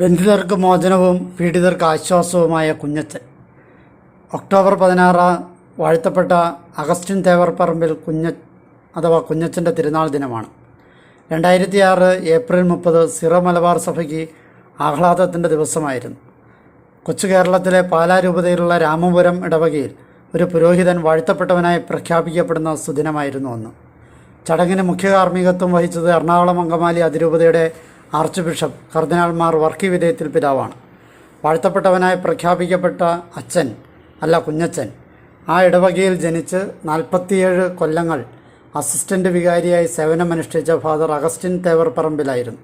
ബന്ധിതർക്ക് മോചനവും പീഡിതർക്ക് ആശ്വാസവുമായ Kunjachan. October പതിനാറ് വാഴ്ത്തപ്പെട്ട Augustine തേവർപ്പറമ്പിൽ കുഞ്ഞ അഥവാ കുഞ്ഞച്ചന്റെ തിരുനാൾ ദിനമാണ്. രണ്ടായിരത്തി ആറ് ഏപ്രിൽ മുപ്പത് സിറോ മലബാർ സഭയ്ക്ക് ആഹ്ലാദത്തിന്റെ ദിവസമായിരുന്നു. കൊച്ചു കേരളത്തിലെ പാലാ പാലാരൂപതയിലുള്ള രാമപുരം ഇടവകയിൽ ഒരു പുരോഹിതൻ വാഴ്ത്തപ്പെട്ടവനായി പ്രഖ്യാപിക്കപ്പെടുന്ന സുദിനമായിരുന്നു അന്ന്. ചടങ്ങിന് മുഖ്യ കാർമ്മികത്വം വഹിച്ചത് എറണാകുളം അങ്കമാലി അതിരൂപതയുടെ ആർച്ച് ബിഷപ്പ് കർദിനാൾമാർ വർക്കി വിധേയത്തിൽ പിതാവാണ്. വാഴ്ത്തപ്പെട്ടവനായി പ്രഖ്യാപിക്കപ്പെട്ട അച്ഛൻ അല്ല കുഞ്ഞച്ഛൻ ആ ഇടവകയിൽ ജനിച്ച് നാൽപ്പത്തിയേഴ് കൊല്ലങ്ങൾ അസിസ്റ്റന്റ് വികാരിയായി സേവനമനുഷ്ഠിച്ച ഫാദർ അഗസ്റ്റിൻ തേവർ പറമ്പിലായിരുന്നു.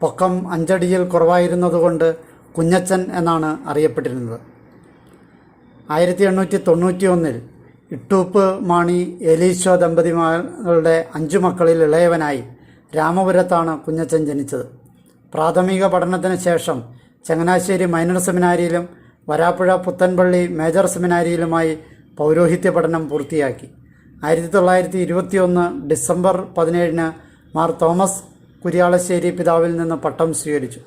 പൊക്കം അഞ്ചടിയിൽ കുറവായിരുന്നതുകൊണ്ട് കുഞ്ഞച്ചൻ എന്നാണ് അറിയപ്പെട്ടിരുന്നത്. ആയിരത്തി എണ്ണൂറ്റി തൊണ്ണൂറ്റി ഒന്നിൽ ഇട്ടൂപ്പ് മാണി എലീശോ ദമ്പതിമാരുടെ അഞ്ചു മക്കളിൽ ഇളയവനായി രാമപുരത്താണ് കുഞ്ഞച്ചൻ ജനിച്ചത്. പ്രാഥമിക പഠനത്തിന് ശേഷം ചങ്ങനാശ്ശേരി മൈനർ സെമിനാരിയിലും വരാപ്പുഴ പുത്തൻപള്ളി മേജർ സെമിനാരിയിലുമായി പൗരോഹിത്യ പഠനം പൂർത്തിയാക്കി. ആയിരത്തി തൊള്ളായിരത്തി ഇരുപത്തിയൊന്ന് ഡിസംബർ പതിനേഴിന് മാർ തോമസ് കുര്യാളശ്ശേരി പിതാവിൽ നിന്ന് പട്ടം സ്വീകരിച്ചു.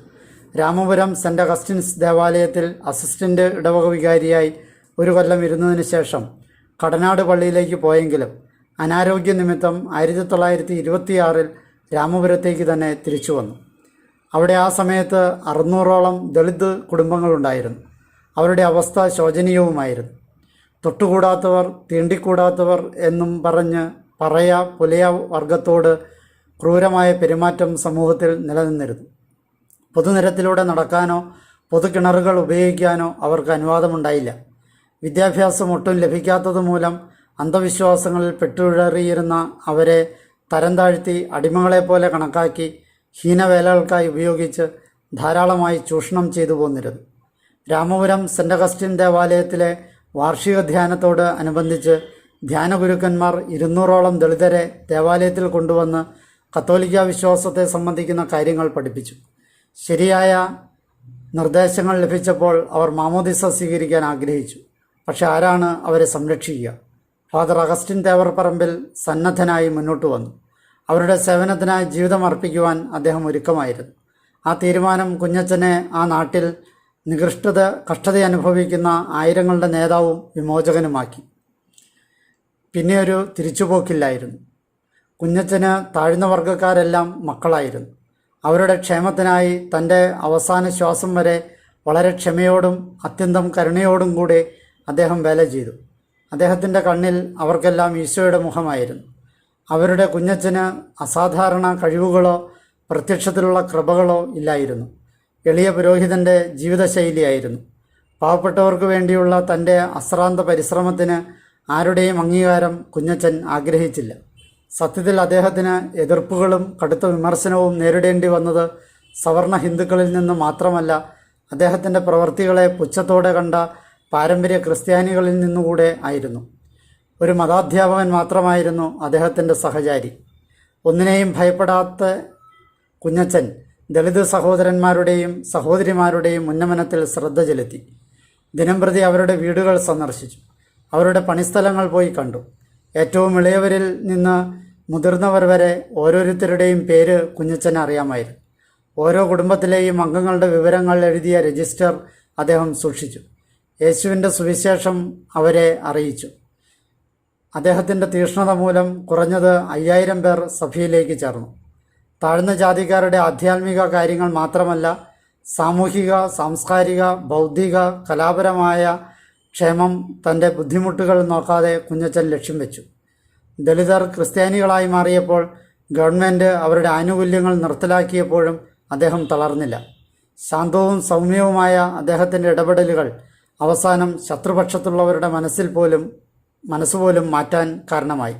രാമപുരം സെന്റ് അഗസ്റ്റിൻസ് ദേവാലയത്തിൽ അസിസ്റ്റന്റ് ഇടവക വികാരിയായി ഒരു കൊല്ലം ഇരുന്നതിന് ശേഷം കടനാട് പള്ളിയിലേക്ക് പോയെങ്കിലും അനാരോഗ്യ നിമിത്തം ആയിരത്തി തൊള്ളായിരത്തി ഇരുപത്തിയാറിൽ രാമപുരത്തേക്ക് തന്നെ തിരിച്ചു വന്നു. അവിടെ ആ സമയത്ത് അറുന്നൂറോളം ദളിത് കുടുംബങ്ങളുണ്ടായിരുന്നു. അവരുടെ അവസ്ഥ ശോചനീയവുമായിരുന്നു. തൊട്ടുകൂടാത്തവർ തീണ്ടിക്കൂടാത്തവർ എന്നും പറഞ്ഞ് പറയ പുലയ വർഗത്തോട് ക്രൂരമായ പെരുമാറ്റം സമൂഹത്തിൽ നിലനിന്നിരുന്നു. പൊതുനിരത്തിലൂടെ നടക്കാനോ പൊതുകിണറുകൾ ഉപയോഗിക്കാനോ അവർക്ക് അനുവാദമുണ്ടായില്ല. വിദ്യാഭ്യാസം ഒട്ടും ലഭിക്കാത്തതുമൂലം അന്ധവിശ്വാസങ്ങളിൽ പെട്ടുഴറിയിരുന്ന അവരെ തരം താഴ്ത്തി അടിമകളെപ്പോലെ കണക്കാക്കി ഹീനവേലകൾക്കായി ഉപയോഗിച്ച് ധാരാളമായി ചൂഷണം ചെയ്തു പോന്നിരുന്നു. രാമപുരം സെന്റ് അഗസ്റ്റിൻ ദേവാലയത്തിലെ വാർഷിക ധ്യാനത്തോട് അനുബന്ധിച്ച് ധ്യാനഗുരുക്കന്മാർ ഇരുന്നൂറോളം ദളിതരെ ദേവാലയത്തിൽ കൊണ്ടുവന്ന് കത്തോലിക്ക വിശ്വാസത്തെ സംബന്ധിക്കുന്ന കാര്യങ്ങൾ പഠിപ്പിച്ചു. ശരിയായ നിർദ്ദേശങ്ങൾ ലഭിച്ചപ്പോൾ അവർ മാമോദിസ സ്വീകരിക്കാൻ ആഗ്രഹിച്ചു. പക്ഷെ ആരാണ് അവരെ സംരക്ഷിക്കുക? ഫാദർ അഗസ്റ്റിൻ തേവർപ്പറമ്പിൽ സന്നദ്ധനായി മുന്നോട്ട് വന്നു. അവരുടെ സേവനത്തിനായി ജീവിതം അർപ്പിക്കുവാൻ അദ്ദേഹം ഒരുക്കമായിരുന്നു. ആ തീരുമാനം കുഞ്ഞച്ചനെ ആ നാട്ടിൽ നികൃഷ്ടത കഷ്ടത അനുഭവിക്കുന്ന ആയിരങ്ങളുടെ നേതാവും വിമോചകനുമാക്കി. പിന്നെ ഒരു തിരിച്ചുപോക്കില്ലായിരുന്നു. കുഞ്ഞച്ചന് താഴ്ന്ന വർഗക്കാരെല്ലാം മക്കളായിരുന്നു. അവരുടെ ക്ഷേമത്തിനായി തന്റെ അവസാന ശ്വാസം വരെ വളരെ ക്ഷമയോടും അത്യന്തം കരുണയോടും കൂടി അദ്ദേഹം വേല ചെയ്തു. അദ്ദേഹത്തിന്റെ കണ്ണിൽ അവർക്കെല്ലാം ഈശോയുടെ മുഖമായിരുന്നു. അവരുടെ കുഞ്ഞച്ചന് അസാധാരണ കഴിവുകളോ പ്രത്യക്ഷത്തിലുള്ള കൃപകളോ ഇല്ലായിരുന്നു. എളിയ പുരോഹിതന്റെ ജീവിതശൈലിയായിരുന്നു. പാവപ്പെട്ടവർക്ക് വേണ്ടിയുള്ള തന്റെ അശ്രാന്ത പരിശ്രമത്തിന് ആരുടെയും അംഗീകാരം കുഞ്ഞച്ചൻ ആഗ്രഹിച്ചില്ല. സത്യത്തിൽ അദ്ദേഹത്തിന് എതിർപ്പുകളും കടുത്ത വിമർശനവും നേരിടേണ്ടി വന്നത് സവർണ ഹിന്ദുക്കളിൽ നിന്ന് മാത്രമല്ല അദ്ദേഹത്തിന്റെ പ്രവൃത്തികളെ പുച്ഛത്തോടെ കണ്ട പാരമ്പര്യ ക്രിസ്ത്യാനികളിൽ നിന്നുകൂടെ ആയിരുന്നു. ഒരു മതാധ്യാപകൻ മാത്രമായിരുന്നു അദ്ദേഹത്തിന്റെ സഹചാരി. ഒന്നിനെയും ഭയപ്പെടാത്ത കുഞ്ഞച്ചൻ ദളിത് സഹോദരന്മാരുടെയും സഹോദരിമാരുടെയും ഉന്നമനത്തിൽ ശ്രദ്ധ ചെലുത്തി. ദിനംപ്രതി അവരുടെ വീടുകൾ സന്ദർശിച്ചു. അവരുടെ പണിസ്ഥലങ്ങൾ പോയി കണ്ടു. ഏറ്റവും ഇളയവരിൽ നിന്ന് മുതിർന്നവർ വരെ ഓരോരുത്തരുടെയും പേര് കുഞ്ഞച്ചൻ അറിയാമായിരുന്നു. ഓരോ കുടുംബത്തിലെയും അംഗങ്ങളുടെ വിവരങ്ങൾ എഴുതിയ രജിസ്റ്റർ അദ്ദേഹം സൂക്ഷിച്ചു. യേശുവിന്റെ സുവിശേഷം അവരെ അറിയിച്ചു. അദ്ദേഹത്തിന്റെ തീഷ്ണത മൂലം കുറഞ്ഞത് അയ്യായിരം പേർ സഭയിലേക്ക് ചേർന്നു. താഴ്ന്ന ജാതിക്കാരുടെ ആധ്യാത്മിക കാര്യങ്ങൾ മാത്രമല്ല സാമൂഹിക സാംസ്കാരിക ബൗദ്ധിക കലാപരമായ ക്ഷേമം തന്റെ ബുദ്ധിമുട്ടുകൾ നോക്കാതെ കുഞ്ഞച്ചൻ ലക്ഷ്യം വെച്ചു. ദളിതർ ക്രിസ്ത്യാനികളായി മാറിയപ്പോൾ ഗവൺമെന്റ് അവരുടെ ആനുകൂല്യങ്ങൾ നിർത്തലാക്കിയപ്പോഴും അദ്ദേഹം തളർന്നില്ല. ശാന്തവും സൗമ്യവുമായ അദ്ദേഹത്തിന്റെ ഇടപെടലുകൾ അവസാനം ശത്രുപക്ഷത്തുള്ളവരുടെ മനസ്സിൽ പോലും മനസ്സുപോലും മാറ്റാൻ കാരണമായി.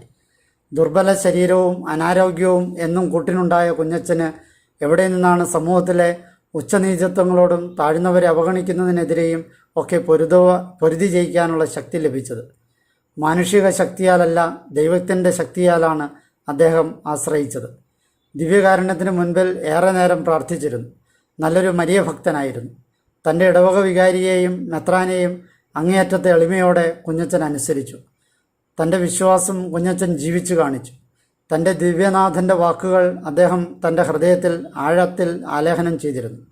ദുർബല ശരീരവും അനാരോഗ്യവും എന്നും കൂട്ടിനുണ്ടായ കുഞ്ഞച്ചന് എവിടെ നിന്നാണ് സമൂഹത്തിലെ ഉച്ചനീചത്വങ്ങളോടും താഴ്ന്നവരെ അവഗണിക്കുന്നതിനെതിരെയും ഒക്കെ പൊരുതുവ പൊരുതി ജയിക്കാനുള്ള ശക്തി ലഭിച്ചത്. മാനുഷിക ശക്തിയാലല്ല ദൈവത്തിന്റെ ശക്തിയാലാണ് അദ്ദേഹം ആശ്രയിച്ചത്. ദിവ്യകാരണത്തിന് മുൻപിൽ ഏറെ നേരം പ്രാർത്ഥിച്ചിരുന്നു. നല്ലൊരു മരിയ ഭക്തനായിരുന്നു തന്റെ ഇടവക വികാരിയെയും മെത്രാനെയും അങ്ങേയറ്റത്തെ എളിമയോടെ കുഞ്ഞച്ചൻ അനുസരിച്ചു. തന്റെ വിശ്വാസം കുഞ്ഞച്ചൻ ജീവിച്ചു കാണിച്ചു. തന്റെ ദിവ്യനാഥന്റെ വാക്കുകൾ അദ്ദേഹം തന്റെ ഹൃദയത്തിൽ ആഴത്തിൽ ആലേഖനം ചെയ്തിരുന്നു.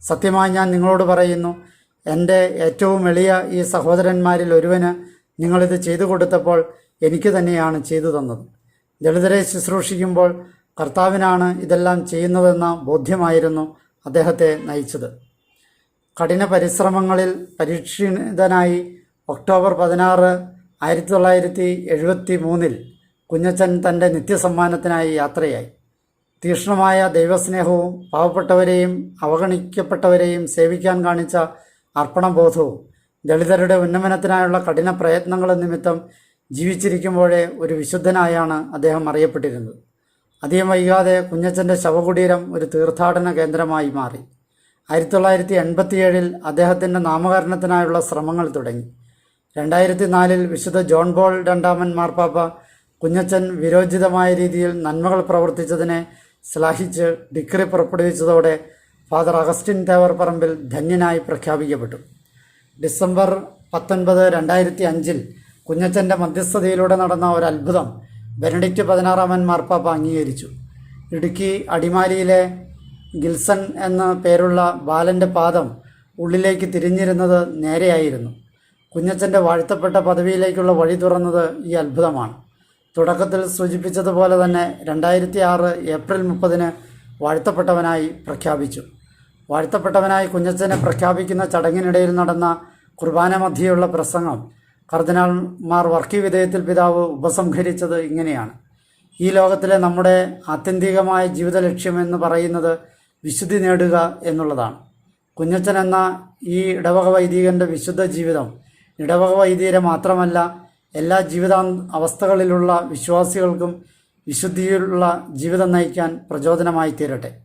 സത്യമായി ഞാൻ നിങ്ങളോട് പറയുന്നു എന്റെ ഏറ്റവും എളിയ ഈ സഹോദരന്മാരിൽ ഒരുവന് നിങ്ങളിത് ചെയ്തു കൊടുത്തപ്പോൾ എനിക്ക് തന്നെയാണ് ചെയ്തു തന്നത്. ദളിതരെ ശുശ്രൂഷിക്കുമ്പോൾ കർത്താവിനാണ് ഇതെല്ലാം ചെയ്യുന്നതെന്ന ബോധ്യമായിരുന്നു അദ്ദേഹത്തെ നയിച്ചത്. കഠിന പരിശ്രമങ്ങളിൽ പരീക്ഷിതനായി ഒക്ടോബർ പതിനാറ് ആയിരത്തി തൊള്ളായിരത്തി എഴുപത്തി മൂന്നിൽ കുഞ്ഞച്ചൻ തന്റെ നിത്യസമ്മാനത്തിനായി യാത്രയായി. തീക്ഷ്ണമായ ദൈവസ്നേഹവും പാവപ്പെട്ടവരെയും അവഗണിക്കപ്പെട്ടവരെയും സേവിക്കാൻ കാണിച്ച അർപ്പണബോധവും ദളിതരുടെ ഉന്നമനത്തിനായുള്ള കഠിന പ്രയത്നങ്ങൾ നിമിത്തം ജീവിച്ചിരിക്കുമ്പോഴേ ഒരു വിശുദ്ധനായാണ് അദ്ദേഹം അറിയപ്പെട്ടിരുന്നത്. അധികം വൈകാതെ കുഞ്ഞച്ചന്റെ ശവകുടീരം ഒരു തീർത്ഥാടന കേന്ദ്രമായി മാറി. ആയിരത്തി തൊള്ളായിരത്തി എൺപത്തിയേഴിൽ അദ്ദേഹത്തിന്റെ നാമകരണത്തിനായുള്ള ശ്രമങ്ങൾ തുടങ്ങി. രണ്ടായിരത്തി നാലിൽ വിശുദ്ധ ജോൺ ബോൾ രണ്ടാമൻ മാർപ്പാപ്പ കുഞ്ഞച്ചൻ വിരോചിതമായ രീതിയിൽ നന്മകൾ പ്രവർത്തിച്ചതിനെ ശ്ലാഹിച്ച് ഡിക്രി പുറപ്പെടുവിച്ചതോടെ ഫാദർ അഗസ്റ്റിൻ തേവർ പറമ്പിൽ ധന്യനായി പ്രഖ്യാപിക്കപ്പെട്ടു. ഡിസംബർ പത്തൊൻപത് രണ്ടായിരത്തി അഞ്ചിൽ കുഞ്ഞച്ചന്റെ മധ്യസ്ഥതയിലൂടെ നടന്ന ഒരു അത്ഭുതം ബെനഡിക്റ്റ് പതിനാറാമൻ മാർപ്പാപ്പ അംഗീകരിച്ചു. ഇടുക്കി അടിമാലിയിലെ ഗിൽസൺ എന്ന പേരുള്ള ബാലന്റെ പാദം ഉള്ളിലേക്ക് തിരിഞ്ഞിരുന്നത് നേരെയായിരുന്നു. കുഞ്ഞച്ചന്റെ വാഴ്ത്തപ്പെട്ട പദവിയിലേക്കുള്ള വഴി തുറന്നത് ഈ അത്ഭുതമാണ്. തുടക്കത്തിൽ സൂചിപ്പിച്ചതുപോലെ തന്നെ രണ്ടായിരത്തി ആറ് ഏപ്രിൽ മുപ്പതിന് വാഴ്ത്തപ്പെട്ടവനായി പ്രഖ്യാപിച്ചു. വാഴ്ത്തപ്പെട്ടവനായി കുഞ്ഞച്ചനെ പ്രഖ്യാപിക്കുന്ന ചടങ്ങിനിടയിൽ നടന്ന കുർബാന മധ്യയുള്ള പ്രസംഗം കർദിനാൾമാർ വർക്കി വിധേയത്തിൽ പിതാവ് ഉപസംഹരിച്ചത് ഇങ്ങനെയാണ്. ഈ ലോകത്തിലെ നമ്മുടെ ആത്യന്തികമായ ജീവിത ലക്ഷ്യം എന്ന് പറയുന്നത് വിശുദ്ധി നേടുക എന്നുള്ളതാണ്. കുഞ്ഞച്ചൻ എന്ന ഈ ഇടവക വൈദികന്റെ വിശുദ്ധ ജീവിതം ഇടവക വൈദികരെ മാത്രമല്ല എല്ലാ ജീവിത അവസ്ഥകളിലുള്ള വിശ്വാസികൾക്കും വിശുദ്ധിയിലുള്ള ജീവിതം നയിക്കാൻ പ്രചോദനമായി തീരട്ടെ